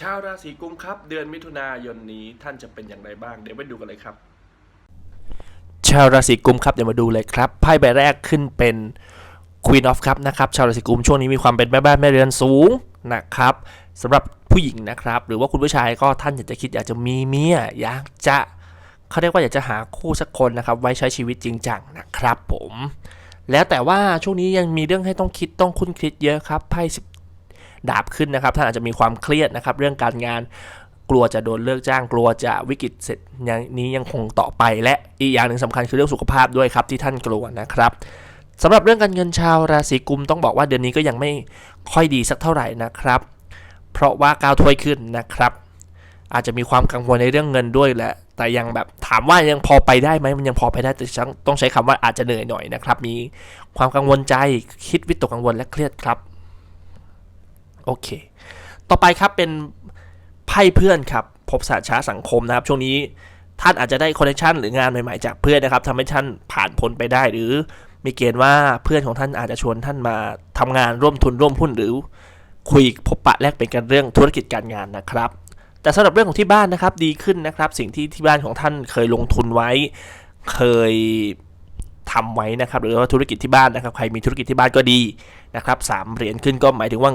ชาวราศีกุมครับ เดือนมิถุนายนนี้ท่านจะเป็นอย่างไรบ้าง เดี๋ยวไปดูกันเลยครับ ชาวราศีกุมครับเดี๋ยวมาดูเลยครับไพ่ใบแรกขึ้นเป็น Queen of Cup นะครับชาวราศีกุมช่วงนี้มีความเป็นแม่บ้านแม่เรือนสูงนะครับสำหรับผู้หญิงนะครับ หรือว่าคุณผู้ชายก็ท่านอยากจะคิดอยากจะมีเมียอยากจะเขาเรียกว่าอยากจะหาคู่สักคนนะครับไว้ใช้ชีวิตจริงจังนะครับผมแล้วแต่ว่าช่วงนี้ยังมีเรื่องให้ต้องคิดต้องคุ้นคิดเยอะครับไพ่สิบ ดาบขึ้นนะครับท่านอาจจะมีความเครียดนะครับเรื่องการงานกลัวจะโดนเลิกจ้างกลัวจะวิกฤตเสร็จย่างนี้ยังคงต่อไป และอีกอย่างหนึ่งสำคัญคือเรื่องสุขภาพด้วยครับที่ท่านกลัวนะครับสำหรับเรื่องการเงินชาวราศีกุมต้องบอกว่าเดือนนี้ก็ยังไม่ค่อยดีสักเท่าไหร่นะครับ เพราะว่าก้าวถ้วยขึ้นนะครับ อาจจะมีความกังวลในเรื่องเงินด้วยแหละแต่ยังแบบถามว่ายังพอไปได้ไหมมันยังพอไปได้แต่ต้องใช้คำว่าอาจจะเหนื่อยหน่อยนะครับ มีความกังวลใจคิดวิตกกังวลและเครียดครับ โอเค ต่อไปครับเป็นไพ่เพื่อนครับ พบศาสตร์ช้าสังคมนะครับ ช่วงนี้ท่านอาจจะได้คอนเนคชันหรืองานใหม่ๆจากเพื่อนนะครับทำให้ท่านผ่านพ้นไปได้ หรือมีเกณฑ์ว่าเพื่อนของท่านอาจจะชวนท่านมาทำงานร่วมทุนร่วมหุ้นหรือ คุยพบปะแลกเปลี่ยนกันเรื่องธุรกิจการงานนะครับ แต่สำหรับเรื่องของที่บ้านนะครับดีขึ้นนะครับ สิ่งที่ที่บ้านของท่านเคยลงทุนไว้ เคยทำไว้นะครับ หรือว่าธุรกิจที่บ้านนะครับ ใครมีธุรกิจที่บ้านก็ดีนะครับสามเหรียญขึ้นก็หมายถึงว่า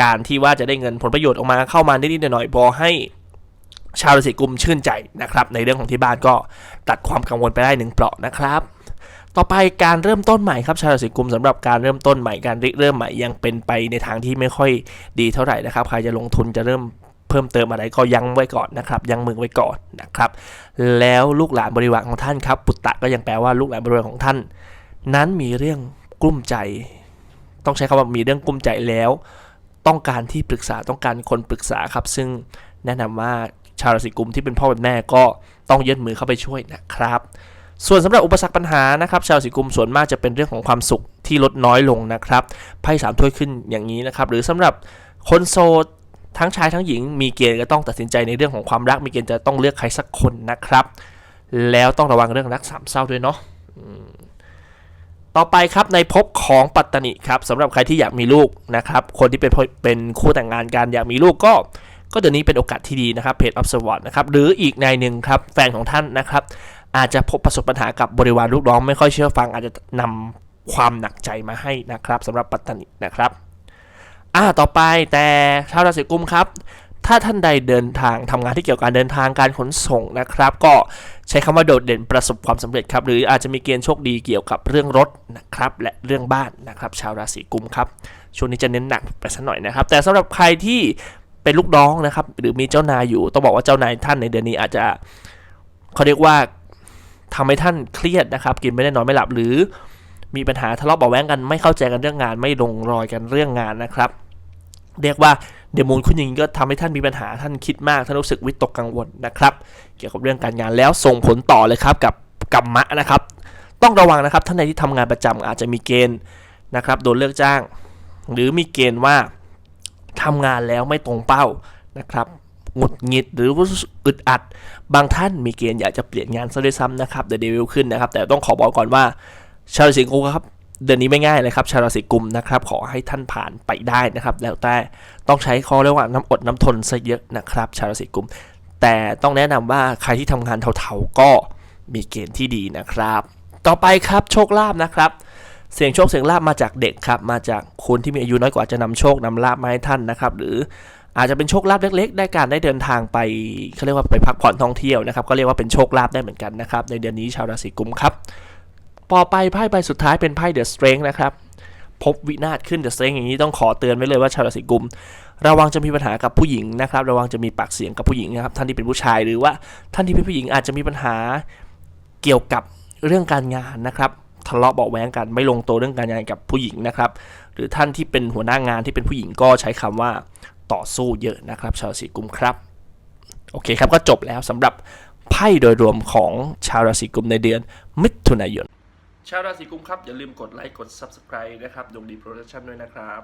การที่ว่าจะได้เงินผลประโยชน์ออกมาเข้ามานิดๆหน่อยๆพอให้ชาวราศีกุมชื่นใจนะครับ ในเรื่องของที่บ้านก็ตัดความกังวลไปได้หนึ่งเปราะนะครับ ต่อไปการเริ่มต้นใหม่ครับชาวราศีกุมสำหรับการเริ่มต้นใหม่การริเริ่มใหม่ยังเป็นไปในทางที่ไม่ค่อยดีเท่าไหร่นะครับใครจะลงทุนจะเริ่มเพิ่มเติมอะไรก็ยั้งไว้ก่อนนะครับ ยั้งมือไว้ก่อนนะครับ แล้วลูกหลานบริวารของท่านครับ ปุตตะก็ยังแปลว่าลูกหลานบริวารของท่าน นั้นมีเรื่องกลุ้มใจ ต้องใช้คำว่ามีเรื่องกลุ้มใจแล้ว ต้องการที่ปรึกษาต้องการคนปรึกษาครับ ซึ่งแนะนำว่าชาวราศีกุมที่เป็นพ่อเป็นแม่ก็ต้องยื่นมือเข้าไปช่วยนะครับ ส่วนสำหรับอุปสรรคปัญหานะครับ ชาวราศีกุมส่วนมากจะเป็นเรื่องของความสุขที่ลดน้อยลงนะครับไพ่สามถ้วยขึ้นอย่างนี้นะครับ หรือสำหรับคนโสดทั้งชายทั้งหญิงมีเกณฑ์ก็ต้องตัดสินใจในเรื่องของความรักมีเกณฑ์จะต้องเลือกใครสักคนนะครับ แล้วต้องระวังเรื่องรักสามเศร้าด้วยเนาะ ต่อไปครับในภพของปัตตนิครับสำหรับใครที่อยากมีลูกนะครับ คนที่เป็นเป็นคู่แต่งงานกันอยากมีลูกก็ ก็เดี๋ยวนี้เป็นโอกาสที่ดีนะครับเพจอัพสวอตนะครับหรืออีกในหนึ่งครับแฟนของท่านนะครับ อาจจะพบประสบปัญหากับบริวารลูกน้องไม่ค่อยเชื่อฟังอาจจะนำความหนักใจมาให้นะครับสำหรับปัตตนินะครับอ่าต่อไปแต่ชาวราศีกุมครับ ถ้าท่านใดเดินทางทำงานที่เกี่ยวกับการเดินทางการขนส่งนะครับ ก็ใช้คำว่าโดดเด่นประสบความสำเร็จครับ หรืออาจจะมีเกณฑ์โชคดีเกี่ยวกับเรื่องรถนะครับ และเรื่องบ้านนะครับ ชาวราศีกุมครับ ช่วงนี้จะเน้นหนักไปสักหน่อยนะครับ แต่สำหรับใครที่เป็นลูกน้องนะครับ หรือมีเจ้านายอยู่ ต้องบอกว่าเจ้านายท่านในเดือนนี้อาจจะเขาเรียกว่าทำให้ท่านเครียดนะครับ กินไม่ได้นอนไม่หลับหรือมีปัญหาทะเลาะเบาะแว้งกันไม่เข้าใจกันเรื่องงาน ไม่ลงรอยกันเรื่องงานนะครับ เรียกว่า เดมูลคุณยิงก็ทำให้ท่านมีปัญหาท่านคิดมากท่านรู้สึกวิตกกังวลนะครับ เกี่ยวกับเรื่องการงานแล้วส่งผลต่อเลยครับกับกรรมะนะครับ ต้องระวังนะครับท่านใดที่ทำงานประจำอาจจะมีเกณฑ์นะครับโดนเลิกจ้าง หรือมีเกณฑ์ว่าทำงานแล้วไม่ตรงเป้านะครับหงุดหงิดหรือว่าอึดอัด บางท่านมีเกณฑ์อยากจะเปลี่ยนงานซะด้วยซ้ำนะครับเดอะเดวิลขึ้นนะครับ แต่ต้องขอบอกก่อนว่าชาวราศีกุมครับ เดือนนี้ไม่ง่ายเลยครับ ชาวราศีกุมนะครับ ขอให้ท่านผ่านไปได้นะครับ แล้วแต่ต้องใช้ข้อเรียกว่าน้ำอดน้ำทนซะเยอะนะครับ ชาวราศีกุม แต่ต้องแนะนำว่าใครที่ทำงานเทาๆก็มีเกณฑ์ที่ดีนะครับ ต่อไปครับโชคลาภนะครับ เสียงโชคเสียงลาบมาจากเด็กครับ มาจากคนที่มีอายุน้อยกว่าจะนำโชคนำลาบมาให้ท่านนะครับ หรืออาจจะเป็นโชคลาภเล็ก ๆ ได้การได้เดินทางไปเขาเรียกว่าไปพักผ่อนท่องเที่ยวนะครับ ก็เรียกว่าเป็นโชคลาภได้เหมือนกันนะครับ ในเดือนนี้ชาวราศีกุมครับ ต่อไปไพ่ใบสุดท้ายเป็นไพ่เดอะสเตร g งนะครับ พบวินาศขึ้นเดอะสเตร g งอย่างนี้ต้องขอเตือนไว้เลยว่าชาวราศีกุม ระวังจะมีปัญหากับผู้หญิงนะครับ ระวังจะมีปากเสียงกับผู้หญิงนะครับ ท่านที่เป็นผู้ชายหรือว่าท่านที่เป็นผู้หญิงอาจจะมีปัญหาเกี่ยวกับเรื่องการงานนะครับทะเลาะเบาะแว้งกันไม่ลงตัวเรื่องการงานกับผู้หญิงนะครับ หรือท่านที่เป็นหัวหน้างานที่เป็นผู้หญิงก็ใช้คำว่าต่อสู้เยอะนะครับ ชาวราศีกุมครับ โอเคครับก็จบแล้วสำหรับไพ่โดยรวมของชาวราศีกุมในเดือนมิถุนายน ชาวราศีกุมครับ อย่าลืมกดไลค์กด Subscribe นะครับดวงดีโปรดักชั่นด้วยนะครับ